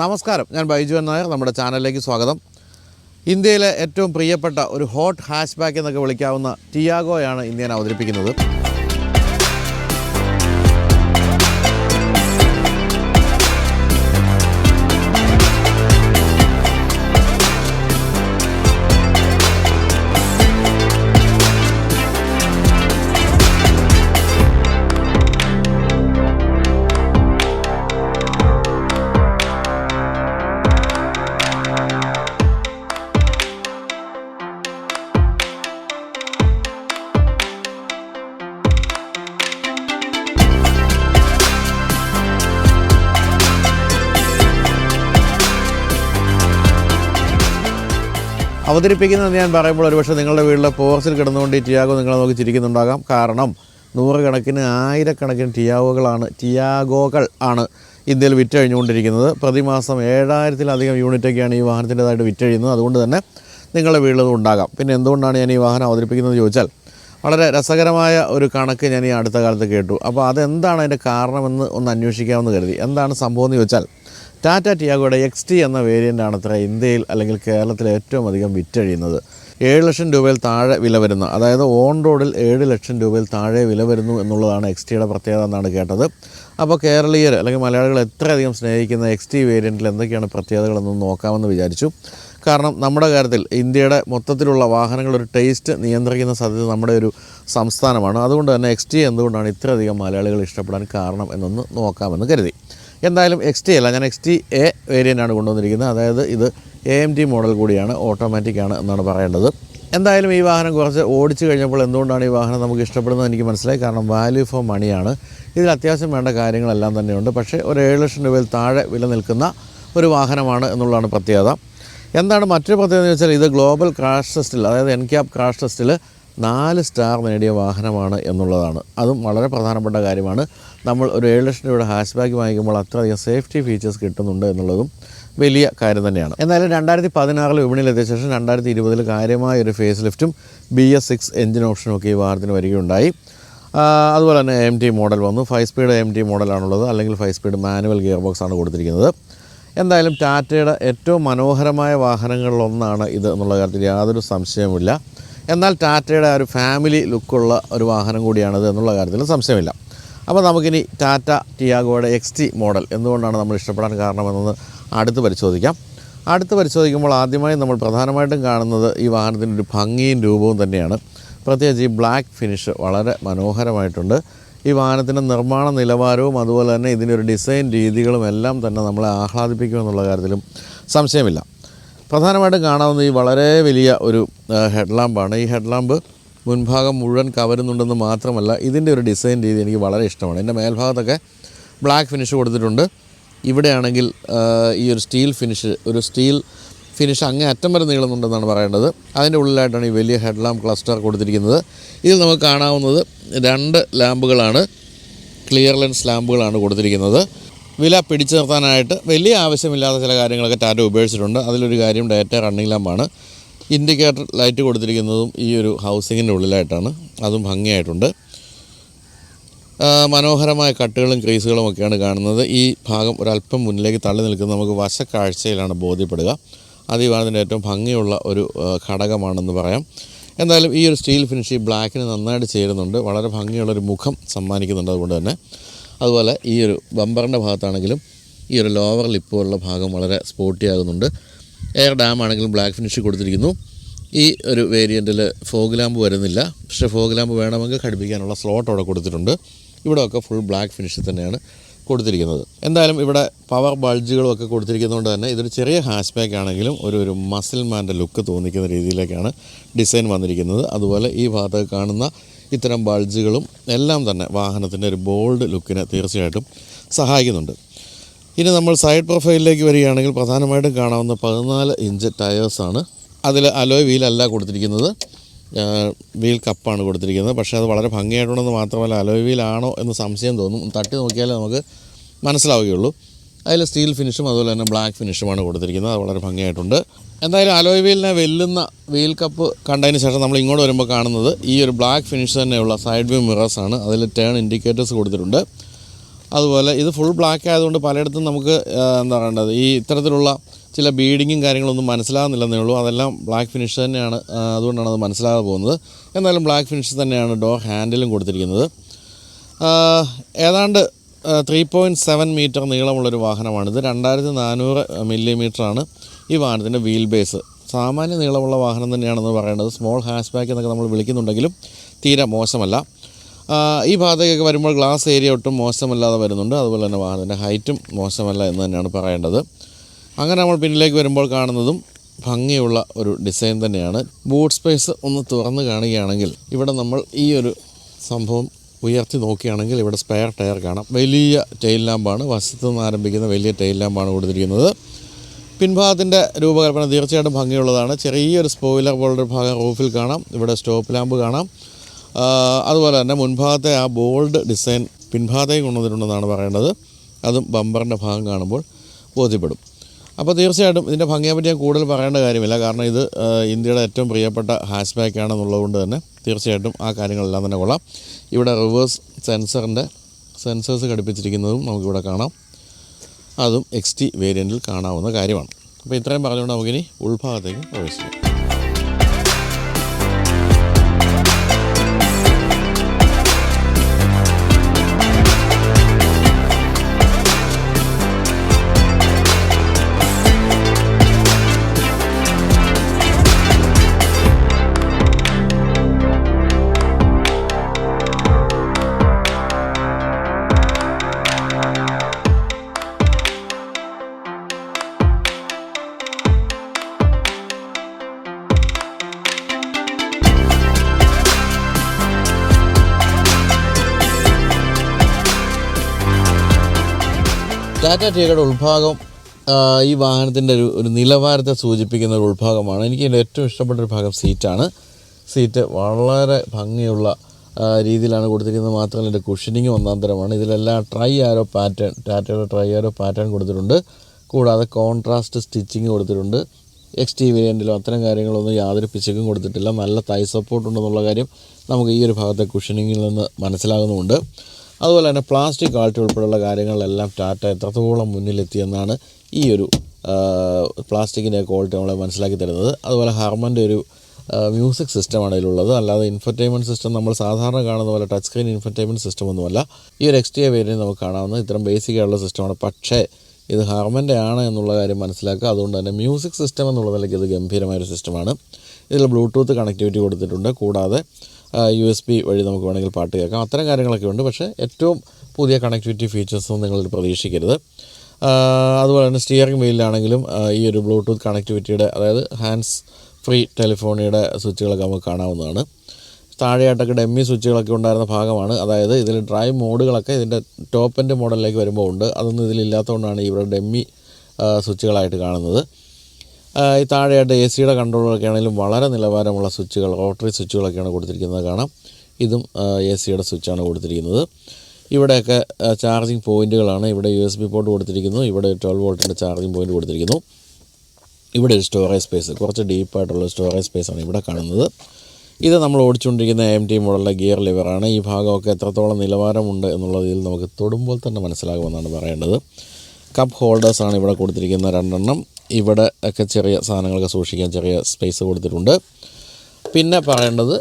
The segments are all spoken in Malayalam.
നമസ്കാരം. ഞാൻ ബൈജു എൻ നായർ. നമ്മുടെ ചാനലിലേക്ക് സ്വാഗതം. ഇന്ത്യയിലെ ഏറ്റവും പ്രിയപ്പെട്ട ഒരു ഹോട്ട് ഹാഷ് ബാക്ക് എന്നൊക്കെ വിളിക്കാവുന്ന ടിയാഗോയാണ് ഇന്ത്യൻ അവതരിപ്പിക്കുന്നത്. അവതരിപ്പിക്കുന്നത് ഞാൻ പറയുമ്പോൾ ഒരുപക്ഷെ നിങ്ങളുടെ വീട്ടിലെ പോർസിൽ കിടന്നുകൊണ്ട് ഈ ടിയാഗോ നിങ്ങളെ നോക്കി ചിരിക്കുന്നുണ്ടാകാം. കാരണം നൂറുകണക്കിന് ആയിരക്കണക്കിന് ടിയാഗോകളാണ് ടിയാഗോകൾ ആണ് ഇന്ത്യയിൽ വിറ്റഴിഞ്ഞുകൊണ്ടിരിക്കുന്നത്. പ്രതിമാസം ഏഴായിരത്തിലധികം യൂണിറ്റൊക്കെയാണ് ഈ വാഹനത്തിന്റെതായിട്ട് വിറ്റഴിയുന്നത്. അതുകൊണ്ട് തന്നെ നിങ്ങളുടെ വീട്ടിലും ഉണ്ടാകാം. പിന്നെ എന്തുകൊണ്ടാണ് ഞാൻ ഈ വാഹനം അവതരിപ്പിക്കുന്നത് ചോദിച്ചാൽ വളരെ രസകരമായ ഒരു കണക്ക് ഞാൻ ഈ അടുത്ത കാലത്ത് കേട്ടു. അപ്പോൾ അതെന്താണ് അതിന്റെ കാരണമെന്ന് ഒന്ന് അന്വേഷിക്കാമെന്ന് കരുതി. എന്താണ് സംഭവം എന്ന് ചോദിച്ചാൽ ടാറ്റ ടിയാഗോയുടെ എക്സ് ടി എന്ന വേരിയന്റാണ് അത്ര ഇന്ത്യയിൽ അല്ലെങ്കിൽ കേരളത്തിൽ ഏറ്റവും അധികം വിറ്റഴിയുന്നത്. ഏഴ് ലക്ഷം രൂപയിൽ താഴെ വില വരുന്ന അതായത് ഓൺ റോഡിൽ ഏഴ് ലക്ഷം രൂപയിൽ താഴെ വില വരുന്നു എന്നുള്ളതാണ് എക്സ് ടിയുടെ പ്രത്യേകത എന്നാണ് കേട്ടത്. അപ്പോൾ കേരളീയർ അല്ലെങ്കിൽ മലയാളികൾ എത്രയധികം സ്നേഹിക്കുന്ന എക്സ് ടി വേരിയന്റിൽ എന്തൊക്കെയാണ് പ്രത്യേകതകളെന്ന് നോക്കാമെന്ന് വിചാരിച്ചു. കാരണം നമ്മുടെ കാര്യത്തിൽ ഇന്ത്യയുടെ മൊത്തത്തിലുള്ള വാഹനങ്ങളുടെ ടേസ്റ്റ് നിയന്ത്രിക്കുന്ന സാധ്യത നമ്മുടെ ഒരു സംസ്ഥാനമാണ്. അതുകൊണ്ട് തന്നെ എക്സ് ടി എന്തുകൊണ്ടാണ് ഇത്രയധികം മലയാളികൾ ഇഷ്ടപ്പെടാൻ കാരണം എന്നൊന്ന് നോക്കാമെന്ന് കരുതി. എന്തായാലും എക്സ് ടി അല്ല ഞാൻ എക്സ് ടി എ ആണ് കൊണ്ടുവന്നിരിക്കുന്നത്. അതായത് ഇത് എ എം ടി മോഡൽ കൂടിയാണ് ഓട്ടോമാറ്റിക് ആണ് എന്നാണ് പറയേണ്ടത്. എന്തായാലും ഈ വാഹനം കുറച്ച് ഓടിച്ചു കഴിഞ്ഞപ്പോൾ എന്തുകൊണ്ടാണ് ഈ വാഹനം നമുക്ക് ഇഷ്ടപ്പെടുന്നത് എനിക്ക് മനസ്സിലായി. കാരണം വാല്യൂ ഫോർ മണിയാണ് ഇതിൽ അത്യാവശ്യം വേണ്ട കാര്യങ്ങളെല്ലാം തന്നെയുണ്ട്. പക്ഷേ ഒരു ഏഴ് ലക്ഷം രൂപയിൽ താഴെ വില നിൽക്കുന്ന ഒരു വാഹനമാണ് എന്നുള്ളതാണ് പ്രത്യേകത. എന്താണ് മറ്റൊരു പ്രത്യേകത എന്ന് വെച്ചാൽ ഇത് ഗ്ലോബൽ ക്രാഷ് ടെസ്റ്റിൽ അതായത് എൻ ക്യാപ് ക്രാഷ് ടെസ്റ്റിൽ നാല് സ്റ്റാർ നേടിയ വാഹനമാണ് എന്നുള്ളതാണ്. അതും വളരെ പ്രധാനപ്പെട്ട കാര്യമാണ്. നമ്മൾ ഒരു ഏഴ് ലക്ഷം രൂപയുടെ ഹാഷ് ബാഗ് വാങ്ങിക്കുമ്പോൾ അത്രയധികം സേഫ്റ്റി ഫീച്ചേഴ്സ് കിട്ടുന്നുണ്ട് എന്നുള്ളതും വലിയ കാര്യം തന്നെയാണ്. എന്നാലും രണ്ടായിരത്തി പതിനാറിൽ വിപണിയിലെത്തിയ ശേഷം രണ്ടായിരത്തി ഇരുപതിൽ കാര്യമായ ഒരു ഫേസ് ലിഫ്റ്റും ബി എസ് സിക്സ് എഞ്ചിൻ ഓപ്ഷനും ഒക്കെ ഈ വാഹനത്തിന് വരികയുണ്ടായി. അതുപോലെ തന്നെ എം ടി മോഡൽ വന്നു. ഫൈവ് സ്പീഡ് എം ടി മോഡലാണുള്ളത്. അല്ലെങ്കിൽ five speed manual gear box ആണ് കൊടുത്തിരിക്കുന്നത്. എന്തായാലും ടാറ്റയുടെ ഏറ്റവും മനോഹരമായ വാഹനങ്ങളിലൊന്നാണ് ഇത് എന്നുള്ള കാര്യത്തിൽ യാതൊരു സംശയവുമില്ല. എന്നാൽ ടാറ്റയുടെ ആ ഒരു ഫാമിലി ലുക്കുള്ള ഒരു വാഹനം കൂടിയാണിത് എന്നുള്ള കാര്യത്തിൽ സംശയമില്ല. അപ്പോൾ നമുക്കിനി ടാറ്റ ടിയാഗോയുടെ എക്സ് ടി മോഡൽ എന്തുകൊണ്ടാണ് നമ്മൾ ഇഷ്ടപ്പെടാൻ കാരണമെന്നത് അടുത്ത് പരിശോധിക്കാം. അടുത്ത് പരിശോധിക്കുമ്പോൾ ആദ്യമായി നമ്മൾ പ്രധാനമായിട്ടും കാണുന്നത് ഈ വാഹനത്തിന്റെ ഒരു ഭംഗിയും രൂപവും തന്നെയാണ്. പ്രത്യേകിച്ച് ഈ ബ്ലാക്ക് ഫിനിഷ് വളരെ മനോഹരമായിട്ടുണ്ട്. ഈ വാഹനത്തിന്റെ നിർമ്മാണ നിലവാരവും അതുപോലെ തന്നെ ഇതിന്റെ ഒരു ഡിസൈൻ രീതികളും എല്ലാം തന്നെ നമ്മളെ ആഹ്ലാദിപ്പിക്കുമെന്നുള്ള കാര്യത്തിലും സംശയമില്ല. പ്രധാനമായിട്ടും കാണാവുന്ന ഈ വളരെ വലിയ ഒരു ഹെഡ് ലാമ്പാണ് ഈ ഹെഡ് ലാമ്പ് മുൻഭാഗം മുഴുവൻ കവരുന്നുണ്ടെന്ന് മാത്രമല്ല ഇതിന്റെ ഒരു ഡിസൈൻ രീതി എനിക്ക് വളരെ ഇഷ്ടമാണ്. എന്റെ മേൽഭാഗത്തൊക്കെ ബ്ലാക്ക് ഫിനിഷ് കൊടുത്തിട്ടുണ്ട്. ഇവിടെയാണെങ്കിൽ ഈ ഒരു സ്റ്റീൽ ഫിനിഷ് ഒരു സ്റ്റീൽ ഫിനിഷ് അങ്ങേ അറ്റം വരെ നീളുന്നുണ്ടെന്നാണ് പറയേണ്ടത്. അതിന്റെ ഉള്ളിലായിട്ടാണ് ഈ വലിയ ഹെഡ് ലാമ്പ് ക്ലസ്റ്റർ കൊടുത്തിരിക്കുന്നത്. ഇതിൽ നമുക്ക് കാണാവുന്നത് രണ്ട് ലാമ്പുകളാണ് ക്ലിയർ ലെൻസ് ലാമ്പുകളാണ് കൊടുത്തിരിക്കുന്നത്. വില പിടിച്ചു നിർത്താനായിട്ട് വലിയ ആവശ്യമില്ലാത്ത ചില കാര്യങ്ങളൊക്കെ ടാറ്റ ഉപയോഗിച്ചിട്ടുണ്ട്. അതിലൊരു കാര്യം ഡേറ്റ റണ്ണിംഗ് ലാമ്പാണ്. ഇൻഡിക്കേറ്റർ ലൈറ്റ് കൊടുത്തിരിക്കുന്നതും ഈ ഒരു ഹൗസിങ്ങിന്റെ ഉള്ളിലായിട്ടാണ്. അതും ഭംഗിയായിട്ടുണ്ട്. മനോഹരമായ കട്ടുകളും ക്രീസുകളും ഒക്കെയാണ് കാണുന്നത്. ഈ ഭാഗം ഒരല്പം മുന്നിലേക്ക് തള്ളി നിൽക്കുന്നത് നമുക്ക് വശക്കാഴ്ചയിലാണ് ബോധ്യപ്പെടുക. അത് ഈ വാഹനത്തിന്റെ ഏറ്റവും ഭംഗിയുള്ള ഒരു ഘടകമാണെന്ന് പറയാം. എന്തായാലും ഈ ഒരു സ്റ്റീൽ ഫിനിഷ് ഈ ബ്ലാക്കിന് നന്നായിട്ട് ചേരുന്നുണ്ട്. വളരെ ഭംഗിയുള്ളൊരു മുഖം സമ്മാനിക്കുന്നുണ്ട് അതുകൊണ്ട് തന്നെ. അതുപോലെ ഈ ഒരു ബമ്പറിന്റെ ഭാഗത്താണെങ്കിലും ഈ ഒരു ലോവർ ലിപ്പ് പോലുള്ള ഭാഗം വളരെ സ്പോർട്ടി ആകുന്നുണ്ട്. എയർ ഡാം ആണെങ്കിലും ബ്ലാക്ക് ഫിനിഷ് കൊടുത്തിരിക്കുന്നു. ഈ ഒരു വേരിയന്റിൽ ഫോഗ് ലാമ്പ് വരുന്നില്ല. പക്ഷേ ഫോഗ് ലാമ്പ് വേണമെങ്കിൽ ഘടിപ്പിക്കാനുള്ള സ്ലോട്ട് അവിടെ കൊടുത്തിട്ടുണ്ട്. ഇവിടെയൊക്കെ ഫുൾ ബ്ലാക്ക് ഫിനിഷിൽ തന്നെയാണ് കൊടുത്തിരിക്കുന്നത്. എന്തായാലും ഇവിടെ പവർ ബൾജുകളും ഒക്കെ കൊടുത്തിരിക്കുന്നതുകൊണ്ട് തന്നെ ഇതൊരു ചെറിയ ഹാഷ് ബാക്ക് ആണെങ്കിലും ഒരു ഒരു മസിൽ മാന്റെ ലുക്ക് തോന്നിക്കുന്ന രീതിയിലേക്കാണ് ഡിസൈൻ വന്നിരിക്കുന്നത്. അതുപോലെ ഈ ഭാഗത്ത് കാണുന്ന ഇത്തരം ബൾജുകളും എല്ലാം തന്നെ വാഹനത്തിന്റെ ഒരു ബോൾഡ് ലുക്കിനെ തീർച്ചയായിട്ടും സഹായിക്കുന്നുണ്ട്. ഇനി നമ്മൾ സൈഡ് പ്രൊഫൈലിലേക്ക് വരികയാണെങ്കിൽ പ്രധാനമായിട്ടും കാണാവുന്ന പതിനാല് ഇഞ്ച് ടയേഴ്സാണ് അതിൽ അലോയ് വീലല്ല കൊടുത്തിരിക്കുന്നത്. വീൽ കപ്പാണ് കൊടുത്തിരിക്കുന്നത്. പക്ഷേ അത് വളരെ ഭംഗിയായിട്ടുണ്ടെന്ന് മാത്രമല്ല അലോയ് വീലാണോ എന്ന് സംശയം തോന്നും. തട്ടി നോക്കിയാലേ നമുക്ക് മനസ്സിലാവുകയുള്ളൂ. അതിൽ സ്റ്റീൽ ഫിനിഷും അതുപോലെ തന്നെ ബ്ലാക്ക് ഫിനിഷുമാണ് കൊടുത്തിരിക്കുന്നത്. അത് വളരെ ഭംഗിയായിട്ടുണ്ട്. എന്തായാലും അലോയ് വീലിനെ വെല്ലുന്ന വീൽ കപ്പ് കണ്ടതിന് ശേഷം നമ്മൾ ഇങ്ങോട്ട് വരുമ്പോൾ കാണുന്നത് ഈ ഒരു ബ്ലാക്ക് ഫിനിഷ് തന്നെയുള്ള സൈഡ് വ്യൂ മിറേഴ്സാണ് അതിൽ ടേൺ ഇൻഡിക്കേറ്റേഴ്സ് കൊടുത്തിട്ടുണ്ട്. അതുപോലെ ഇത് ഫുൾ ബ്ലാക്ക് ആയതുകൊണ്ട് പലയിടത്തും നമുക്ക് എന്താ പറയേണ്ടത്? ഈ ഇത്തരത്തിലുള്ള ചില ബീഡിങ്ങും കാര്യങ്ങളൊന്നും മനസ്സിലാകുന്നില്ലെന്നേ ഉള്ളൂ. അതെല്ലാം ബ്ലാക്ക് ഫിനിഷ് തന്നെയാണ് അതുകൊണ്ടാണ് അത് മനസ്സിലാകാതെ പോകുന്നത്. എന്നാലും ബ്ലാക്ക് ഫിനിഷ് തന്നെയാണ് ഡോ ഹാൻഡിലും കൊടുത്തിരിക്കുന്നത്. ഏതാണ്ട് ത്രീ പോയിന്റ് സെവൻ മീറ്റർ നീളമുള്ളൊരു വാഹനമാണിത്. രണ്ടായിരത്തി നാനൂറ് മില്ലിമീറ്ററാണ് ഈ വാഹനത്തിന്റെ വീൽ ബേസ് സാമാന്യ നീളമുള്ള വാഹനം തന്നെയാണെന്ന് പറയുന്നത് സ്മോൾ ഹാഷ് ബാക്ക് എന്നൊക്കെ നമ്മൾ വിളിക്കുന്നുണ്ടെങ്കിലും തീരെ മോശമല്ല. ഈ ഭാഗത്തേക്കൊക്കെ വരുമ്പോൾ ഗ്ലാസ് ഏരിയ ഒട്ടും മോശമല്ലാതെ വരുന്നുണ്ട്. അതുപോലെ തന്നെ വാഹനത്തിന്റെ ഹൈറ്റും മോശമല്ല എന്ന് തന്നെയാണ് പറയേണ്ടത്. അങ്ങനെ നമ്മൾ പിന്നിലേക്ക് വരുമ്പോൾ കാണുന്നതും ഭംഗിയുള്ള ഒരു ഡിസൈൻ തന്നെയാണ്. ബൂട്ട് സ്പേസ് ഒന്ന് തുറന്ന് കാണുകയാണെങ്കിൽ ഇവിടെ നമ്മൾ ഈ ഒരു സംഭവം ഉയർത്തി നോക്കുകയാണെങ്കിൽ ഇവിടെ സ്പെയർ ടയർ കാണാം. വലിയ ടെയിൽ ലാമ്പാണ് വശത്ത് നിന്ന് ആരംഭിക്കുന്ന വലിയ ടെയിൽ ലാമ്പാണ് കൊടുത്തിരിക്കുന്നത്. പിൻഭാഗത്തിന്റെ രൂപകൽപ്പന തീർച്ചയായിട്ടും ഭംഗിയുള്ളതാണ്. ചെറിയൊരു സ്പോയിലർ പോലൊരു ഭാഗം റൂഫിൽ കാണാം. ഇവിടെ സ്റ്റോപ്പ് ലാമ്പ് കാണാം. അതുപോലെ തന്നെ മുൻഭാഗത്തെ ആ ബോൾഡ് ഡിസൈൻ പിൻഭാഗത്തേക്ക് കൊണ്ടുവന്നിട്ടുണ്ടെന്നാണ് പറയേണ്ടത്. അതും ബമ്പറിന്റെ ഭാഗം കാണുമ്പോൾ ബോധ്യപ്പെടും. അപ്പോൾ തീർച്ചയായിട്ടും ഇതിന്റെ ഭംഗിയെ പറ്റി ഞാൻ കൂടുതൽ പറയേണ്ട കാര്യമില്ല. കാരണം ഇത് ഇന്ത്യയുടെ ഏറ്റവും പ്രിയപ്പെട്ട ഹാഷ് ബാക്ക് ആണെന്നുള്ളതുകൊണ്ട് തന്നെ തീർച്ചയായിട്ടും ആ കാര്യങ്ങളെല്ലാം തന്നെ കൊള്ളാം. ഇവിടെ റിവേഴ്സ് സെൻസറിന്റെ സെൻസേഴ്സ് ഘടിപ്പിച്ചിരിക്കുന്നതും നമുക്കിവിടെ കാണാം. അതും എക്സ് ടി വേരിയന്റിൽ കാണാവുന്ന കാര്യമാണ്. അപ്പോൾ ഇത്രയും പറഞ്ഞുകൊണ്ട് നമുക്കിനി ഉൾഭാഗത്തേക്ക് പ്രവേശിക്കാം. ടാറ്റ ടിയയുടെ ഉൾഭാഗം ഈ വാഹനത്തിന്റെ ഒരു ഒരു നിലവാരത്തെ സൂചിപ്പിക്കുന്ന ഒരു ഉൾഭാഗമാണ്. എനിക്ക് എന്റെ ഏറ്റവും ഇഷ്ടപ്പെട്ട ഒരു ഭാഗം സീറ്റാണ്. സീറ്റ് വളരെ ഭംഗിയുള്ള രീതിയിലാണ് കൊടുത്തിരിക്കുന്നത്. മാത്രമല്ല എന്റെ കുഷനിങ് ഒന്നാം തരമാണ്. ഇതിലെല്ലാം ട്രൈ ആരോ പാറ്റേൺ ടാറ്റയുടെ ട്രൈ ആരോ പാറ്റേൺ കൊടുത്തിട്ടുണ്ട്. കൂടാതെ കോൺട്രാസ്റ്റ് സ്റ്റിച്ചിങ് കൊടുത്തിട്ടുണ്ട്. എക്സ് ടി അത്തരം കാര്യങ്ങളൊന്നും യാതൊരു പിശകും കൊടുത്തിട്ടില്ല. നല്ല തൈ സപ്പോർട്ട് ഉണ്ടെന്നുള്ള കാര്യം നമുക്ക് ഈ ഒരു ഭാഗത്തെ കുഷനിങ്ങിൽ നിന്ന് മനസ്സിലാകുന്നുമുണ്ട്. അതുപോലെ തന്നെ പ്ലാസ്റ്റിക് ആൾട്ടി ഉൾപ്പെടെയുള്ള കാര്യങ്ങളിലെല്ലാം ടാറ്റ എത്രത്തോളം മുന്നിലെത്തിയെന്നാണ് ഈ ഒരു പ്ലാസ്റ്റിക്കിന്റെ ക്വാളിറ്റി നമ്മളെ മനസ്സിലാക്കി തരുന്നത്. അതുപോലെ ഹർമന്റെ ഒരു മ്യൂസിക് സിസ്റ്റമാണ് ഇതിലുള്ളത് അല്ലാതെ ഇൻഫർടൈൻമെന്റ് സിസ്റ്റം നമ്മൾ സാധാരണ കാണുന്ന പോലെ ടച്ച് സ്ക്രീൻ ഇൻഫർടൈൻമെന്റ് സിസ്റ്റം ഒന്നുമല്ല. ഈ ഒരു എക്സ് ടി വേരിയന്റ് നമുക്ക് കാണാവുന്ന ഇത്തരം ബേസിക് ആയുള്ള സിസ്റ്റമാണ്. പക്ഷേ ഇത് ഹാർമന്റെ ആണ് എന്നുള്ള കാര്യം മനസ്സിലാക്കുക. അതുകൊണ്ട് തന്നെ മ്യൂസിക് സിസ്റ്റം എന്നുള്ള നിലയ്ക്ക് ഇത് ഗംഭീരമായൊരു സിസ്റ്റമാണ്. ഇതിൽ ബ്ലൂടൂത്ത് കണക്ടിവിറ്റി കൊടുത്തിട്ടുണ്ട്. കൂടാതെ യു എസ് ബി വഴി നമുക്ക് വേണമെങ്കിൽ പാട്ട് കേൾക്കാം. അത്തരം കാര്യങ്ങളൊക്കെ ഉണ്ട്. പക്ഷേ ഏറ്റവും പുതിയ കണക്ടിവിറ്റി ഫീച്ചേഴ്സൊന്നും നിങ്ങൾ പ്രതീക്ഷിക്കരുത്. അതുപോലെ തന്നെ സ്റ്റിയറിംഗ് വീലിലാണെങ്കിലും ഈ ഒരു ബ്ലൂടൂത്ത് കണക്ടിവിറ്റിയുടെ അതായത് ഹാൻഡ്സ് ഫ്രീ ടെലിഫോണിയുടെ സ്വിച്ചുകളൊക്കെ നമുക്ക് കാണാവുന്നതാണ്. താഴെയായിട്ടൊക്കെ ഡെമ്മി സ്വിച്ചുകളൊക്കെ ഉണ്ടായിരുന്ന ഭാഗമാണ്. അതായത് ഇതിൽ ഡ്രൈവ് മോഡുകളൊക്കെ ഇതിന്റെ ടോപ്പ് എന്റെ മോഡലിലേക്ക് വരുമ്പോൾ ഉണ്ട്. അതൊന്നും ഇതിലില്ലാത്തതുകൊണ്ടാണ് ഇവിടെ ഡെമ്മി സ്വിച്ചുകളായിട്ട് കാണുന്നത്. ഈ താഴെയായിട്ട് എ സിയുടെ കൺട്രോളൊക്കെ ആണെങ്കിലും വളരെ നിലവാരമുള്ള സ്വിച്ചുകൾ റോട്ടറി സ്വിച്ചുകളൊക്കെയാണ് കൊടുത്തിരിക്കുന്നത് കാണാം. ഇതും എ സിയുടെ സ്വിച്ചാണ് കൊടുത്തിരിക്കുന്നത്. ഇവിടെയൊക്കെ ചാർജിങ് പോയിന്റുകളാണ് ഇവിടെ യു എസ് ബി പോർട്ട് കൊടുത്തിരിക്കുന്നു. ഇവിടെ ട്വൽവ് വോൾട്ടിന്റെ ചാർജിങ് പോയിന്റ് കൊടുത്തിരിക്കുന്നു. ഇവിടെ ഒരു സ്റ്റോറേജ് സ്പേസ് കുറച്ച് ഡീപ്പായിട്ടുള്ള സ്റ്റോറേജ് സ്പേസാണ് ഇവിടെ കാണുന്നത്. ഇത് നമ്മൾ ഓടിച്ചുകൊണ്ടിരിക്കുന്ന എം ടി മോഡലിലെ ഗിയർ ലിവറാണ് ഈ ഭാഗമൊക്കെ എത്രത്തോളം നിലവാരമുണ്ട് എന്നുള്ളതിൽ നമുക്ക് തൊടുമ്പോൾ തന്നെ മനസ്സിലാകുമെന്നാണ് പറയേണ്ടത്. കപ്പ് ഹോൾഡേഴ്സാണ് ഇവിടെ കൊടുത്തിരിക്കുന്ന രണ്ടെണ്ണം. ഇവിടെ ഒക്കെ ചെറിയ സാധനങ്ങളൊക്കെ സൂക്ഷിക്കാൻ ചെറിയ സ്പേസ് കൊടുത്തിട്ടുണ്ട്. പിന്നെ പറയേണ്ടത്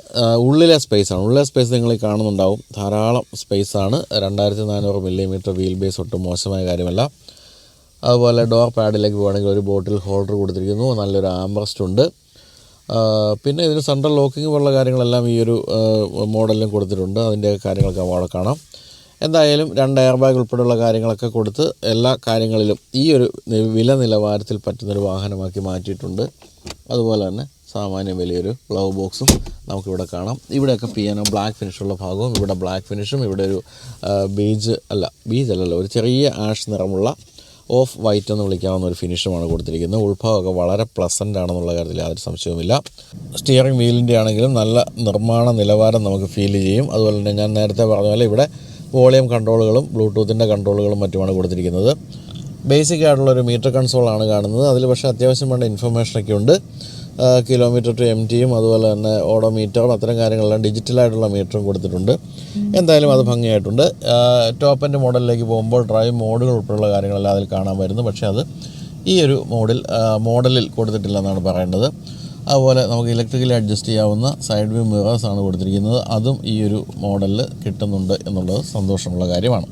ഉള്ളിലെ സ്പേസാണ് ഉള്ളിലെ സ്പേസ് നിങ്ങൾ കാണുന്നുണ്ടാവും. ധാരാളം സ്പേസാണ് രണ്ടായിരത്തി നാനൂറ് മില്ലിമീറ്റർ വീൽ ബേസ് ഒട്ടും മോശമായ കാര്യമല്ല. അതുപോലെ ഡോർ പാഡിലേക്ക് പോകുകയാണെങ്കിൽ ഒരു ബോട്ടിൽ ഹോൾഡർ കൊടുത്തിരിക്കുന്നു. നല്ലൊരു ആംബ്രസ്റ്റ് ഉണ്ട്. പിന്നെ ഇതിന് സെൻട്രൽ ലോക്കിംഗ് പോലുള്ള കാര്യങ്ങളെല്ലാം ഈ ഒരു മോഡലിലും കൊടുത്തിട്ടുണ്ട്. അതിന്റെ കാര്യങ്ങളൊക്കെ അവിടെ കാണാം. എന്തായാലും രണ്ട് എയർ ബാഗ് ഉൾപ്പെടെയുള്ള കാര്യങ്ങളൊക്കെ കൊടുത്ത് എല്ലാ കാര്യങ്ങളിലും ഈ ഒരു വില നിലവാരത്തിൽ പറ്റുന്നൊരു വാഹനമാക്കി മാറ്റിയിട്ടുണ്ട്. അതുപോലെ തന്നെ സാമാന്യം വലിയൊരു ഗ്ലവ് ബോക്സും നമുക്കിവിടെ കാണാം. ഇവിടെയൊക്കെ പിയാനോ ബ്ലാക്ക് ഫിനിഷുള്ള ഭാഗവും ഇവിടെ ബ്ലാക്ക് ഫിനിഷും ഇവിടെ ഒരു ബീജ് അല്ല ബീജ് അല്ലല്ലോ ഒരു ചെറിയ ആഷ് നിറമുള്ള ഓഫ് വൈറ്റ് എന്ന് വിളിക്കാവുന്ന ഒരു ഫിനിഷുമാണ് കൊടുത്തിരിക്കുന്നത്. ഉൾഭാഗമൊക്കെ വളരെ പ്ലസന്റ് ആണെന്നുള്ള കാര്യത്തിൽ യാതൊരു സംശയവുമില്ല. സ്റ്റിയറിംഗ് വീലിന്റെ ആണെങ്കിലും നല്ല നിർമ്മാണ നിലവാരം നമുക്ക് ഫീൽ ചെയ്യും. അതുപോലെ തന്നെ ഞാൻ നേരത്തെ പറഞ്ഞ പോലെ ഇവിടെ വോളിയം കൺട്രോളുകളും ബ്ലൂടൂത്തിന്റെ കൺട്രോളുകളും മറ്റുമാണ് കൊടുത്തിരിക്കുന്നത്. ബേസിക് ആയിട്ടുള്ളൊരു മീറ്റർ കൺസോളാണ് കാണുന്നത്. അതിൽ പക്ഷേ അത്യാവശ്യം വേണ്ട ഇൻഫർമേഷനൊക്കെ ഉണ്ട്. കിലോമീറ്റർ ടു എം ടിയും അതുപോലെ തന്നെ ഓഡോമീറ്ററും അത്തരം കാര്യങ്ങളെല്ലാം ഡിജിറ്റലായിട്ടുള്ള മീറ്ററും കൊടുത്തിട്ടുണ്ട്. എന്തായാലും അത് ഭംഗിയായിട്ടുണ്ട്. ടോപ്പ് എൻഡ് മോഡലിലേക്ക് പോകുമ്പോൾ ഡ്രൈവ് മോഡുകൾ ഉൾപ്പെടെയുള്ള കാര്യങ്ങളെല്ലാം അതിൽ കാണാൻ വരുന്നു. പക്ഷേ അത് ഈ ഒരു മോഡിൽ മോഡലിൽ കൊടുത്തിട്ടില്ലെന്നാണ് പറയേണ്ടത്. അതുപോലെ നമുക്ക് ഇലക്ട്രിക്കലി അഡ്ജസ്റ്റ് ചെയ്യാവുന്ന സൈഡ് വ്യൂ ആണ് കൊടുത്തിരിക്കുന്നത്. അതും ഈ ഒരു മോഡലിൽ കിട്ടുന്നുണ്ട് എന്നുള്ളത് സന്തോഷമുള്ള കാര്യമാണ്.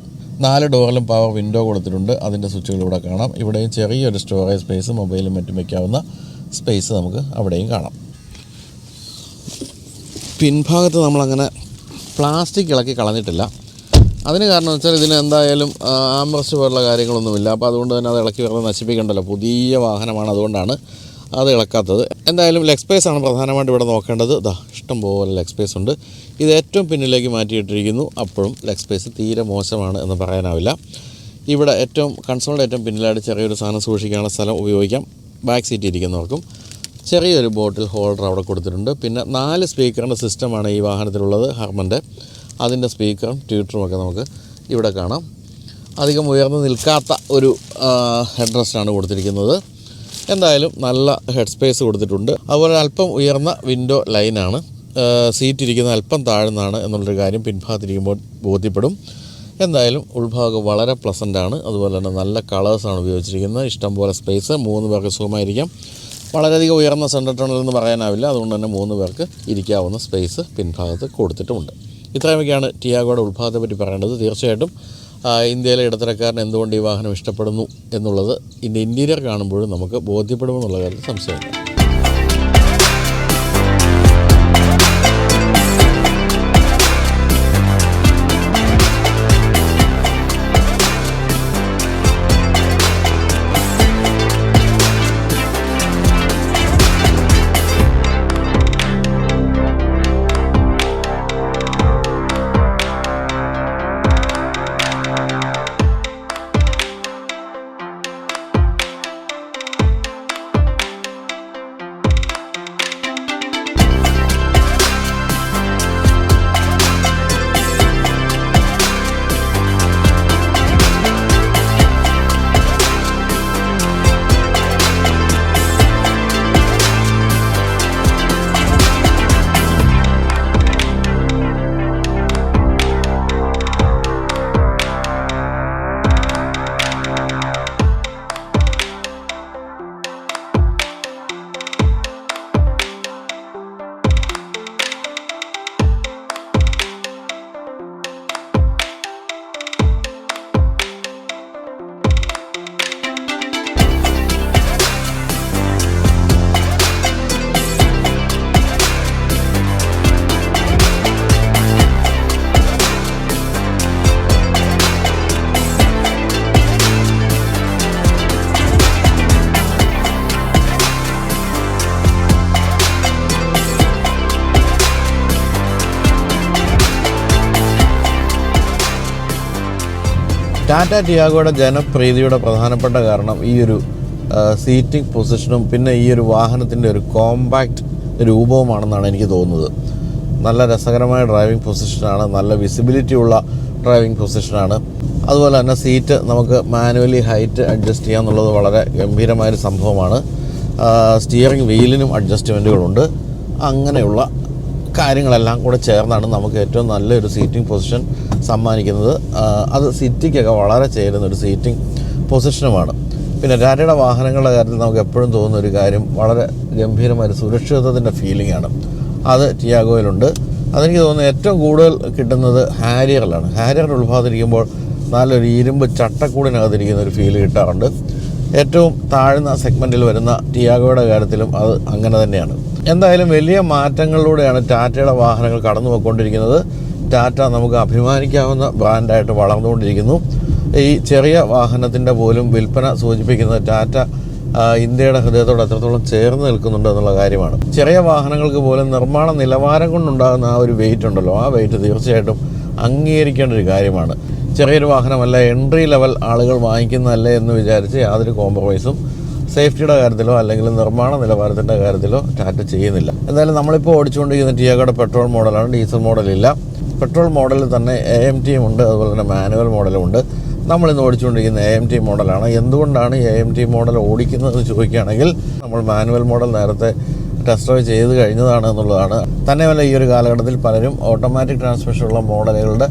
നാല് ഡോറിലും പവർ വിൻഡോ കൊടുത്തിട്ടുണ്ട്. അതിന്റെ സ്വിച്ചുകൾ ഇവിടെ കാണാം. ഇവിടെയും ചെറിയൊരു സ്റ്റോറേജ് സ്പേസ് മൊബൈലും മറ്റും വയ്ക്കാവുന്ന സ്പേസ് നമുക്ക് അവിടെയും കാണാം. പിൻഭാഗത്ത് നമ്മളങ്ങനെ പ്ലാസ്റ്റിക് ഇളക്കി കളഞ്ഞിട്ടില്ല. അതിന് കാരണം വെച്ചാൽ ഇതിന് എന്തായാലും ആംബ്രസ്റ്റ് പോലുള്ള കാര്യങ്ങളൊന്നുമില്ല. അപ്പോൾ അതുകൊണ്ട് തന്നെ അത് ഇളക്കി വെറുതെ നശിപ്പിക്കണ്ടല്ലോ. പുതിയ വാഹനമാണ് അതുകൊണ്ടാണ് അത് ഇളക്കാത്തത്. എന്തായാലും ലെഗ് സ്പേസ് ആണ് പ്രധാനമായിട്ട് ഇവിടെ നോക്കേണ്ടത്. ഇതാ ഇഷ്ടം പോലെ ലെഗ് സ്പേസ് ഉണ്ട്. ഇത് ഏറ്റവും പിന്നിലേക്ക് മാറ്റിയിട്ടിരിക്കുന്നു. അപ്പോഴും ലെഗ് സ്പേസ് തീരെ മോശമാണ് എന്ന് പറയാനാവില്ല. ഇവിടെ ഏറ്റവും കൺസോളിന്റെ ഏറ്റവും പിന്നിലായിട്ട് ചെറിയൊരു സാധനം സൂക്ഷിക്കാനുള്ള സ്ഥലം ഉപയോഗിക്കാം. ബാക്ക് സീറ്റ് ഇരിക്കുന്നവർക്കും. ചെറിയൊരു ബോട്ടിൽ ഹോൾഡർ അവിടെ കൊടുത്തിട്ടുണ്ട്. പിന്നെ നാല് സ്പീക്കറിന്റെ സിസ്റ്റമാണ് ഈ വാഹനത്തിലുള്ളത് ഹർമന്റെ അതിന്റെ സ്പീക്കറും ട്യൂട്ടറും ഒക്കെ നമുക്ക് ഇവിടെ കാണാം. അധികം ഉയർന്നു നിൽക്കാത്ത ഒരു ഹെഡ് റെസ്റ്റാണ് കൊടുത്തിരിക്കുന്നത്. എന്തായാലും നല്ല ഹെഡ് സ്പേസ് കൊടുത്തിട്ടുണ്ട്. അതുപോലെ അല്പം ഉയർന്ന വിൻഡോ ലൈനാണ് സീറ്റ് ഇരിക്കുന്ന അല്പം താഴ്ന്നാണ് എന്നുള്ളൊരു കാര്യം പിൻഭാഗത്തിരിക്കുമ്പോൾ ബോധ്യപ്പെടും. എന്തായാലും ഉൾഭാഗം വളരെ പ്ലസന്റ് ആണ്. അതുപോലെ തന്നെ നല്ല കളേഴ്സാണ് ഉപയോഗിച്ചിരിക്കുന്നത്. ഇഷ്ടംപോലെ സ്പേസ് മൂന്ന് പേർക്ക് സുഖമായിരിക്കാം. വളരെയധികം ഉയർന്ന സെന്റർ ടണൽ എന്ന് പറയാനാവില്ല. അതുകൊണ്ട് തന്നെ മൂന്ന് പേർക്ക് ഇരിക്കാവുന്ന സ്പേസ് പിൻഭാഗത്ത് കൊടുത്തിട്ടുമുണ്ട്. ഇത്രയുമൊക്കെയാണ് ടിയാഗോയുടെ ഉൾഭാഗത്തെ പറ്റി പറയേണ്ടത്. തീർച്ചയായിട്ടും ഇന്ത്യയിലെ ഇടത്തരക്കാരൻ എന്തുകൊണ്ട് ഈ വാഹനം ഇഷ്ടപ്പെടുന്നു എന്നുള്ളത് ഇതിന്റെ ഇന്റീരിയർ കാണുമ്പോഴും നമുക്ക് ബോധ്യപ്പെടുമെന്നുള്ള കാര്യത്തിൽ സംശയമില്ല. ടാറ്റ ടിയാഗോയുടെ ജനപ്രീതിയുടെ പ്രധാനപ്പെട്ട കാരണം ഈ ഒരു സീറ്റിംഗ് പൊസിഷനും പിന്നെ ഈ ഒരു വാഹനത്തിന്റെ ഒരു കോമ്പാക്റ്റ് രൂപവുമാണെന്നാണ് എനിക്ക് തോന്നുന്നത്. നല്ല രസകരമായ ഡ്രൈവിംഗ് പൊസിഷനാണ് നല്ല വിസിബിലിറ്റി ഉള്ള ഡ്രൈവിംഗ് പൊസിഷനാണ് അതുപോലെ തന്നെ സീറ്റ് നമുക്ക് മാനുവലി ഹൈറ്റ് അഡ്ജസ്റ്റ് ചെയ്യാന്നുള്ളത് വളരെ ഗംഭീരമായൊരു സംഭവമാണ്. സ്റ്റിയറിംഗ് വീലിനും അഡ്ജസ്റ്റ്മെന്റുകളുണ്ട് അങ്ങനെയുള്ള കാര്യങ്ങളെല്ലാം കൂടെ ചേർന്നാണ് നമുക്ക് ഏറ്റവും നല്ലൊരു സീറ്റിംഗ് പൊസിഷൻ സമ്മാനിക്കുന്നത്. അത് സിറ്റിക്കൊക്കെ വളരെ ചേരുന്ന ഒരു സീറ്റിംഗ് പൊസിഷനുമാണ് പിന്നെ ടാറ്റയുടെ വാഹനങ്ങളുടെ കാര്യത്തിൽ നമുക്ക് എപ്പോഴും തോന്നുന്ന ഒരു കാര്യം വളരെ ഗംഭീരമായ ഒരു ഫീലിംഗ് ആണ്. അത് ടിയാഗോയിലുണ്ട്. അതെനിക്ക് തോന്നുന്നു ഏറ്റവും കൂടുതൽ കിട്ടുന്നത് ഹാരിയറിലാണ്. ഹാരിയറിന്റെ ഉത്ഭാഗത്തിരിക്കുമ്പോൾ നല്ലൊരു ഇരുമ്പ് ചട്ടക്കൂടിനകത്തിരിക്കുന്ന ഒരു ഫീൽ കിട്ടാറുണ്ട്. ഏറ്റവും താഴ്ന്ന സെഗ്മെന്റിൽ വരുന്ന ടിയാഗോയുടെ കാര്യത്തിലും അത് അങ്ങനെ തന്നെയാണ്. എന്തായാലും വലിയ മാറ്റങ്ങളിലൂടെയാണ് ടാറ്റയുടെ വാഹനങ്ങൾ കടന്നു പോയിക്കൊണ്ടിരിക്കുന്നത് ടാറ്റ നമുക്ക് അഭിമാനിക്കാവുന്ന ബ്രാൻഡായിട്ട് വളർന്നുകൊണ്ടിരിക്കുന്നു. ഈ ചെറിയ വാഹനത്തിന്റെ പോലും വിൽപ്പന സൂചിപ്പിക്കുന്നത് ടാറ്റ ഇന്ത്യയുടെ ഹൃദയത്തോട് എത്രത്തോളം ചേർന്ന് നിൽക്കുന്നുണ്ട് എന്നുള്ള കാര്യമാണ്. ചെറിയ വാഹനങ്ങൾക്ക് പോലും നിർമ്മാണ നിലവാരം കൊണ്ടുണ്ടാകുന്ന ആ ഒരു വെയിറ്റ് ഉണ്ടല്ലോ. ആ വെയിറ്റ് തീർച്ചയായിട്ടും അംഗീകരിക്കേണ്ട ഒരു കാര്യമാണ്. ചെറിയൊരു വാഹനമല്ല എൻട്രി ലെവൽ ആളുകൾ വാങ്ങിക്കുന്നതല്ലേ എന്ന് വിചാരിച്ച് യാതൊരു കോംപ്രമൈസും സേഫ്റ്റിയുടെ കാര്യത്തിലോ അല്ലെങ്കിൽ നിർമ്മാണ നിലവാരത്തിന്റെ കാര്യത്തിലോ ടാറ്റ ചെയ്യുന്നില്ല. എന്തായാലും നമ്മളിപ്പോൾ ഓടിച്ചുകൊണ്ടിരിക്കുന്ന ടിയാഗോടെ പെട്രോൾ മോഡലാണ് ഡീസൽ മോഡലില്ല. പെട്രോൾ മോഡലിൽ തന്നെ എ എം ടിയും ഉണ്ട് അതുപോലെ തന്നെ മാനുവൽ മോഡലും ഉണ്ട്. നമ്മളിന്ന് ഓടിച്ചുകൊണ്ടിരിക്കുന്ന എ എം ടി മോഡലാണ്. എന്തുകൊണ്ടാണ് എ എം ടി മോഡൽ ഓടിക്കുന്നത് എന്ന് ചോദിക്കുകയാണെങ്കിൽ നമ്മൾ മാനുവൽ മോഡൽ നേരത്തെ ടെസ്റ്റ് ഡ്രൈവ് ചെയ്ത് കഴിഞ്ഞതാണ് എന്നുള്ളതാണ്. തന്നെയല്ല ഈ ഒരു കാലഘട്ടത്തിൽ പലരും ഓട്ടോമാറ്റിക് ട്രാൻസ്മിഷൻ ഉള്ള മോഡലുകളുടെ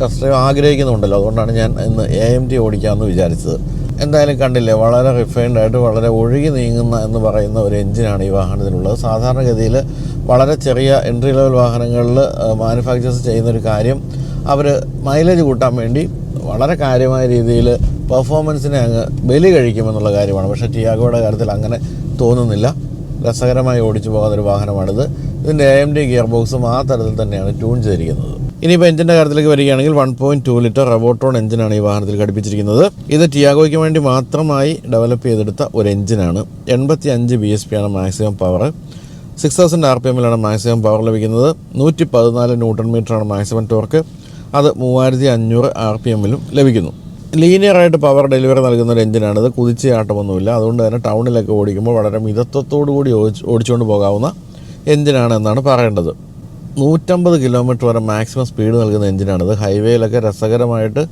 ടെസ്റ്റ് ഡ്രൈവ് ആഗ്രഹിക്കുന്നുണ്ടല്ലോ. അതുകൊണ്ടാണ് ഞാൻ ഇന്ന് എ എം ടി ഓടിക്കാമെന്ന് വിചാരിച്ചത്. എന്തായാലും കണ്ടില്ലേ വളരെ റിഫൈൻഡ് ആയിട്ട് വളരെ ഒഴുകി നീങ്ങുന്ന എന്ന് പറയുന്ന ഒരു എഞ്ചിനാണ് ഈ വാഹനത്തിനുള്ളത്. സാധാരണഗതിയിൽ വളരെ ചെറിയ എൻട്രി ലെവൽ വാഹനങ്ങളിൽ മാനുഫാക്ചേഴ്സ് ചെയ്യുന്ന ഒരു കാര്യം അവർ മൈലേജ് കൂട്ടാൻ വേണ്ടി വളരെ കാര്യമായ രീതിയിൽ പെർഫോമൻസിനെ അങ്ങ് ബലി കഴിക്കുമെന്നുള്ള കാര്യമാണ്. പക്ഷേ ടിയാഗോയുടെ കാര്യത്തിൽ അങ്ങനെ തോന്നുന്നില്ല. രസകരമായി ഓടിച്ചു പോകുന്ന ഒരു വാഹനമാണിത്. ഇതിന്റെ എ എം ഡി ഗിയർ ബോക്സും ആ തരത്തിൽ തന്നെയാണ് ട്യൂൺ ചെയ്തിരിക്കുന്നത്. ഇനിയിപ്പോൾ എഞ്ചിന്റെ കാര്യത്തിലേക്ക് വരികയാണെങ്കിൽ one point two litre Revotron എഞ്ചിനാണ് ഈ വാഹനത്തിൽ ഘടിപ്പിച്ചിരിക്കുന്നത്. ഇത് ടിയാഗോയ്ക്ക് വേണ്ടി മാത്രമായി ഡെവലപ്പ് ചെയ്തെടുത്ത ഒരു എഞ്ചിനാണ്. എൺപത്തി അഞ്ച് ബി എസ് പി ആണ് maximum power six thousand R P എമ്മിലാണ് maximum power ലഭിക്കുന്നത്. നൂറ്റി പതിനാല് ന്യൂട്ടൺ മീറ്ററാണ് മാക്സിമം ടോർക്ക് അത് മൂവായിരത്തി അഞ്ഞൂറ് ആർ പി എമ്മിലും ലഭിക്കുന്നു. ലീനിയറായിട്ട് പവർ ഡെലിവറി നൽകുന്ന ഒരു എഞ്ചിനാണ് എഞ്ചിനാണിത് കുതിച്ചയാട്ടമൊന്നുമില്ല അതുകൊണ്ട് തന്നെ ടൗണിലൊക്കെ ഓടിക്കുമ്പോൾ വളരെ മിതത്വത്തോടു കൂടി ഓടിച്ചുകൊണ്ട് പോകാവുന്ന എഞ്ചിനാണ് എന്നാണ് പറയേണ്ടത്. നൂറ്റമ്പത് കിലോമീറ്റർ വരെ മാക്സിമം സ്പീഡ് നൽകുന്ന എഞ്ചിനാണിത്. ഹൈവേയിലൊക്കെ രസകരമായിട്ട്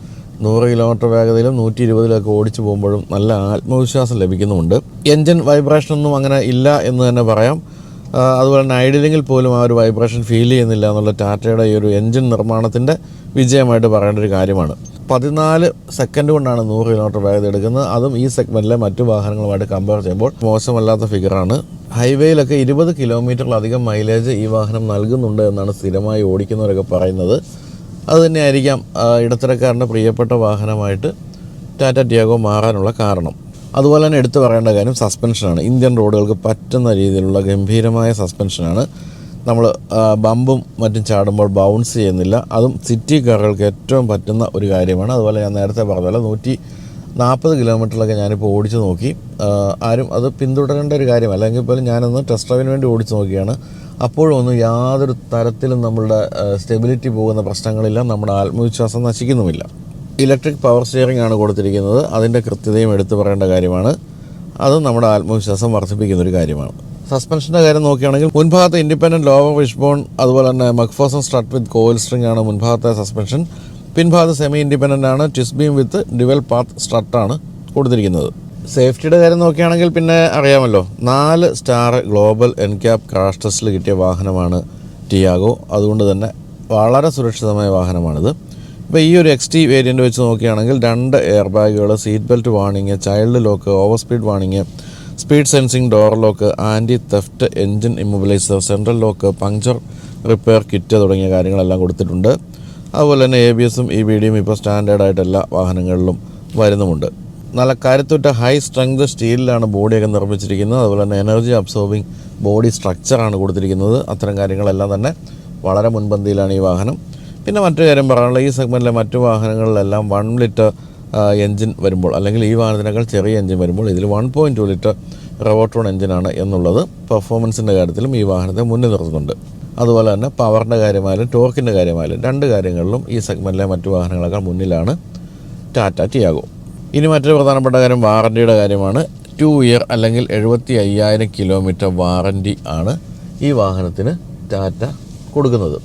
നൂറ് കിലോമീറ്റർ വേഗതയിലും നൂറ്റി ഇരുപതിലൊക്കെ ഓടിച്ചു പോകുമ്പോഴും നല്ല ആത്മവിശ്വാസം ലഭിക്കുന്നുമുണ്ട്. എഞ്ചിൻ വൈബ്രേഷൻ ഒന്നും അങ്ങനെ ഇല്ല എന്ന് തന്നെ പറയാം. അതുപോലെ തന്നെ ഐഡിലിങ്ങിൽ പോലും ആ ഒരു വൈബ്രേഷൻ ഫീൽ ചെയ്യുന്നില്ല എന്നുള്ള ടാറ്റയുടെ ഈ ഒരു എഞ്ചിൻ നിർമ്മാണത്തിന്റെ വിജയമായിട്ട് പറയേണ്ട ഒരു കാര്യമാണ്. പതിനാല് സെക്കൻഡ് കൊണ്ടാണ് നൂറ് കിലോമീറ്റർ വേഗത എടുക്കുന്നത്. അതും ഈ സെഗ്മെന്റിലെ മറ്റു വാഹനങ്ങളുമായിട്ട് കമ്പയർ ചെയ്യുമ്പോൾ മോശമല്ലാത്ത ഫിഗറാണ് ഹൈവേയിലൊക്കെ ഇരുപത് കിലോമീറ്ററിലധികം മൈലേജ് ഈ വാഹനം നൽകുന്നുണ്ട് എന്നാണ് സ്ഥിരമായി ഓടിക്കുന്നവരൊക്കെ പറയുന്നത്. അത് തന്നെയായിരിക്കാം ഇടത്തരക്കാരന്റെ പ്രിയപ്പെട്ട വാഹനമായിട്ട് ടാറ്റ ടിയാഗോ മാറാനുള്ള കാരണം. അതുപോലെ തന്നെ എടുത്തു പറയേണ്ട കാര്യം സസ്പെൻഷനാണ് ഇന്ത്യൻ റോഡുകൾക്ക് പറ്റുന്ന രീതിയിലുള്ള ഗംഭീരമായ സസ്പെൻഷനാണ് നമ്മൾ ബമ്പും മറ്റും ചാടുമ്പോൾ ബൗൺസ് ചെയ്യുന്നില്ല. അതും സിറ്റി കാറുകൾക്ക് ഏറ്റവും പറ്റുന്ന ഒരു കാര്യമാണ്. അതുപോലെ ഞാൻ നേരത്തെ പറഞ്ഞ നൂറ്റി നാൽപ്പത് കിലോമീറ്ററിലൊക്കെ ഞാനിപ്പോൾ ഓടിച്ചു നോക്കി. ആരും അത് പിന്തുടരേണ്ട ഒരു കാര്യമല്ല. അല്ലെങ്കിൽ പോലും ഞാനൊന്ന് ടെസ്റ്റ് ഡ്രൈവിന് വേണ്ടി ഓടിച്ചു നോക്കിയാണ്. അപ്പോഴും ഒന്നും യാതൊരു തരത്തിലും നമ്മളുടെ സ്റ്റെബിലിറ്റി പോകുന്ന പ്രശ്നങ്ങളില്ല. നമ്മുടെ ആത്മവിശ്വാസം നശിക്കുന്നുമില്ല. ഇലക്ട്രിക് പവർ സ്റ്റിയറിംഗ് ആണ് കൊടുത്തിരിക്കുന്നത്. അതിന്റെ കൃത്യതയും എടുത്തു പറയേണ്ട കാര്യമാണ്. അതും നമ്മുടെ ആത്മവിശ്വാസം വർദ്ധിപ്പിക്കുന്നൊരു കാര്യമാണ്. സസ്പെൻഷന്റെ കാര്യം നോക്കുകയാണെങ്കിൽ മുൻഭാഗത്ത് ഇൻഡിപെൻഡന്റ് ലോവർ വിഷ്ബോൺ അതുപോലെ തന്നെ McPherson strut with coil spring ആണ് മുൻഭാഗത്തെ സസ്പെൻഷൻ. പിൻഭാഗത്ത് സെമി ഇൻഡിപെൻഡന്റ് ആണ് ടിസ്ബീം വിത്ത് ഡുവൽ പാത്ത് സ്ട്രട്ടാണ് കൊടുത്തിരിക്കുന്നത്. സേഫ്റ്റിയുടെ കാര്യം നോക്കുകയാണെങ്കിൽ പിന്നെ അറിയാമല്ലോ നാല് സ്റ്റാർ ഗ്ലോബൽ എൻക്യാപ് ക്രാഷ് ടെസ്റ്റിൽ കിട്ടിയ വാഹനമാണ് ടിയാഗോ. അതുകൊണ്ട് തന്നെ വളരെ സുരക്ഷിതമായ വാഹനമാണിത്. ഇപ്പോൾ ഈ ഒരു എക്സ് ടി വേരിയന്റ് വെച്ച് നോക്കുകയാണെങ്കിൽ രണ്ട് എയർ ബാഗുകൾ seat belt വാണിങ് child lock over speed വാണിങ് speed sensing door lock anti theft engine immobiliser central lock puncture repair kit തുടങ്ങിയ കാര്യങ്ങളെല്ലാം കൊടുത്തിട്ടുണ്ട്. അതുപോലെ തന്നെ എ ബി എസും ഇ ബി ഡിയും ഇപ്പോൾ സ്റ്റാൻഡേർഡായിട്ട് എല്ലാ വാഹനങ്ങളിലും വരുന്നുമുണ്ട്. നല്ല കരുത്തുറ്റ ഹൈ സ്ട്രെങ്ത് സ്റ്റീലിലാണ് ബോഡിയൊക്കെ നിർമ്മിച്ചിരിക്കുന്നത്. അതുപോലെ തന്നെ എനർജി അബ്സോർബിങ് ബോഡി സ്ട്രക്ചറാണ് കൊടുത്തിരിക്കുന്നത്. അത്തരം കാര്യങ്ങളെല്ലാം തന്നെ വളരെ മുൻപന്തിയിലാണ് ഈ വാഹനം. പിന്നെ മറ്റൊരു കാര്യം പറയാനുള്ള ഈ സെഗ്മെന്റിലെ മറ്റു വാഹനങ്ങളിലെല്ലാം വൺ ലിറ്റർ എൻജിൻ വരുമ്പോൾ അല്ലെങ്കിൽ ഈ വാഹനത്തിനേക്കാൾ ചെറിയ എൻജിൻ വരുമ്പോൾ ഇതിൽ one point two litre Revotron എൻജിനാണ് എന്നുള്ളത് പെർഫോമൻസിന്റെ കാര്യത്തിലും ഈ വാഹനത്തെ മുന്നിൽ നിർത്തുന്നുണ്ട്. അതുപോലെ തന്നെ പവറിന്റെ കാര്യമായാലും ടോർക്കിന്റെ കാര്യമായാലും രണ്ട് കാര്യങ്ങളിലും ഈ സെഗ്മെന്റിലെ മറ്റു വാഹനങ്ങളെക്കാൾ മുന്നിലാണ് ടാറ്റ ടിയാഗോ. ഇനി മറ്റൊരു പ്രധാനപ്പെട്ട കാര്യം വാറന്റിയുടെ കാര്യമാണ്. ടു ഇയർ അല്ലെങ്കിൽ എഴുപത്തി അയ്യായിരം കിലോമീറ്റർ വാറന്റി ആണ് ഈ വാഹനത്തിന് ടാറ്റ കൊടുക്കുന്നത്.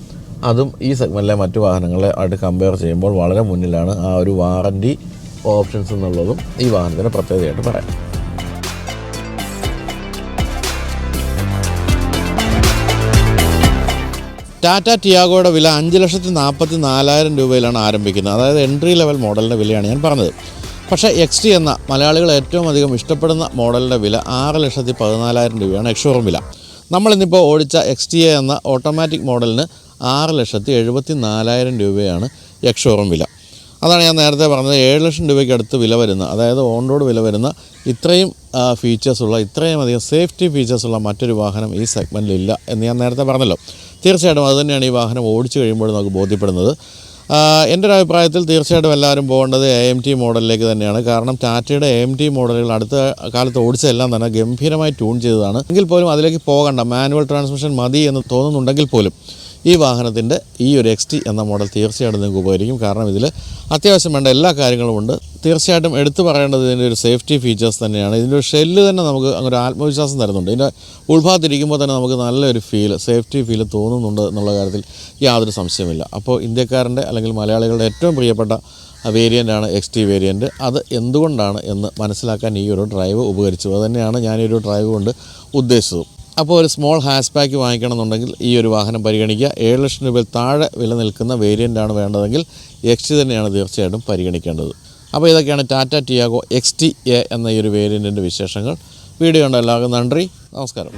അതും ഈ സെഗ്മെന്റിലെ മറ്റു വാഹനങ്ങളെ ആയിട്ട് കമ്പയർ ചെയ്യുമ്പോൾ വളരെ മുന്നിലാണ് ആ ഒരു വാറന്റി ഓപ്ഷൻസ് എന്നുള്ളതും ഈ വാഹനത്തിന് പ്രത്യേകതയായിട്ട് പറയാം. ടാറ്റ ടിയാഗോയുടെ വില അഞ്ച് ലക്ഷത്തി നാൽപ്പത്തി നാലായിരം രൂപയിലാണ് ആരംഭിക്കുന്നത്. അതായത് എൻട്രി ലെവൽ മോഡലിന്റെ വിലയാണ് ഞാൻ പറഞ്ഞത്. പക്ഷേ എക്സ് ടി എന്ന മലയാളികൾ ഏറ്റവും അധികം ഇഷ്ടപ്പെടുന്ന മോഡലിന്റെ വില ആറ് ലക്ഷത്തി പതിനാലായിരം രൂപയാണ് എക്സ്ഷോറും വില. നമ്മളിന്നിപ്പോൾ ഓടിച്ച എക്സ് ടി എ എന്ന ഓട്ടോമാറ്റിക് മോഡലിന് ആറ് ലക്ഷത്തി എഴുപത്തി നാലായിരം രൂപയാണ് എക്സ്ഷോറും വില. അതാണ് ഞാൻ നേരത്തെ പറഞ്ഞത്. ഏഴ് ലക്ഷം രൂപയ്ക്ക് അടുത്ത് വില വരുന്ന അതായത് ഓൺ റോഡ് വില വരുന്ന ഇത്രയും ഫീച്ചേഴ്സുള്ള ഇത്രയും അധികം സേഫ്റ്റി ഫീച്ചേഴ്സുള്ള മറ്റൊരു വാഹനം ഈ സെഗ്മെന്റിലില്ല എന്ന് ഞാൻ നേരത്തെ പറഞ്ഞല്ലോ. തീർച്ചയായിട്ടും അതുതന്നെയാണ് ഈ വാഹനം ഓടിച്ചു കഴിയുമ്പോൾ നമുക്ക് ബോധ്യപ്പെടുന്നത്. എന്റെ ഒരു അഭിപ്രായത്തിൽ തീർച്ചയായിട്ടും എല്ലാവരും പോകേണ്ടത് എ എം ടി മോഡലിലേക്ക് തന്നെയാണ്. കാരണം ടാറ്റയുടെ എ എം ടി മോഡലുകൾ അടുത്ത കാലത്ത് ഓടിച്ചതെല്ലാം തന്നെ ഗംഭീരമായി ട്യൂൺ ചെയ്തതാണ്. എങ്കിൽ പോലും അതിലേക്ക് പോകണ്ട മാനുവൽ ട്രാൻസ്മിഷൻ മതി എന്ന് തോന്നുന്നുണ്ടെങ്കിൽ പോലും ഈ വാഹനത്തിന്റെ ഈ ഒരു എക്സ് ടി എന്ന മോഡൽ തീർച്ചയായിട്ടും നിങ്ങൾക്ക് ഉപകരിക്കും. കാരണം ഇതിൽ അത്യാവശ്യം വേണ്ട എല്ലാ കാര്യങ്ങളും ഉണ്ട്. തീർച്ചയായിട്ടും എടുത്തു പറയേണ്ടത് ഇതിന്റെ ഒരു സേഫ്റ്റി ഫീച്ചേഴ്സ് തന്നെയാണ്. ഇതിന്റെ ഒരു ഷെല്ല് തന്നെ നമുക്ക് അങ്ങനെ ഒരു ആത്മവിശ്വാസം തരുന്നുണ്ട്. ഇതിന്റെ ഉൾഭാഗത്തിരിക്കുമ്പോൾ തന്നെ നമുക്ക് നല്ലൊരു ഫീൽ സേഫ്റ്റി ഫീൽ തോന്നുന്നുണ്ട് എന്നുള്ള കാര്യത്തിൽ യാതൊരു സംശയമില്ല അപ്പോൾ ഇന്ത്യക്കാരന്റെ അല്ലെങ്കിൽ മലയാളികളുടെ ഏറ്റവും പ്രിയപ്പെട്ട വേരിയന്റാണ് എക്സ് ടി വേരിയന്റ് അത് എന്തുകൊണ്ടാണ് എന്ന് മനസ്സിലാക്കാൻ ഈ ഒരു ഡ്രൈവ് ഉപകരിച്ചു. അതുതന്നെയാണ് ഞാനൊരു ഡ്രൈവ് കൊണ്ട് ഉദ്ദേശിച്ചത്. അപ്പോൾ ഒരു സ്മോൾ ഹാഷ് ബാക്ക് വാങ്ങിക്കണമെന്നുണ്ടെങ്കിൽ ഈ ഒരു വാഹനം പരിഗണിക്കുക. ഏഴ് ലക്ഷം രൂപയിൽ താഴെ വില നിൽക്കുന്ന വേരിയന്റാണ് വേണ്ടതെങ്കിൽ എക്സ് ടി തന്നെയാണ് തീർച്ചയായിട്ടും പരിഗണിക്കേണ്ടത്. അപ്പോൾ ഇതൊക്കെയാണ് Tata Tiago X T A എന്ന ഈ ഒരു വേരിയന്റിന്റെ വിശേഷങ്ങൾ. വീഡിയോ കണ്ട എല്ലാവർക്കും നന്ദി. നമസ്കാരം.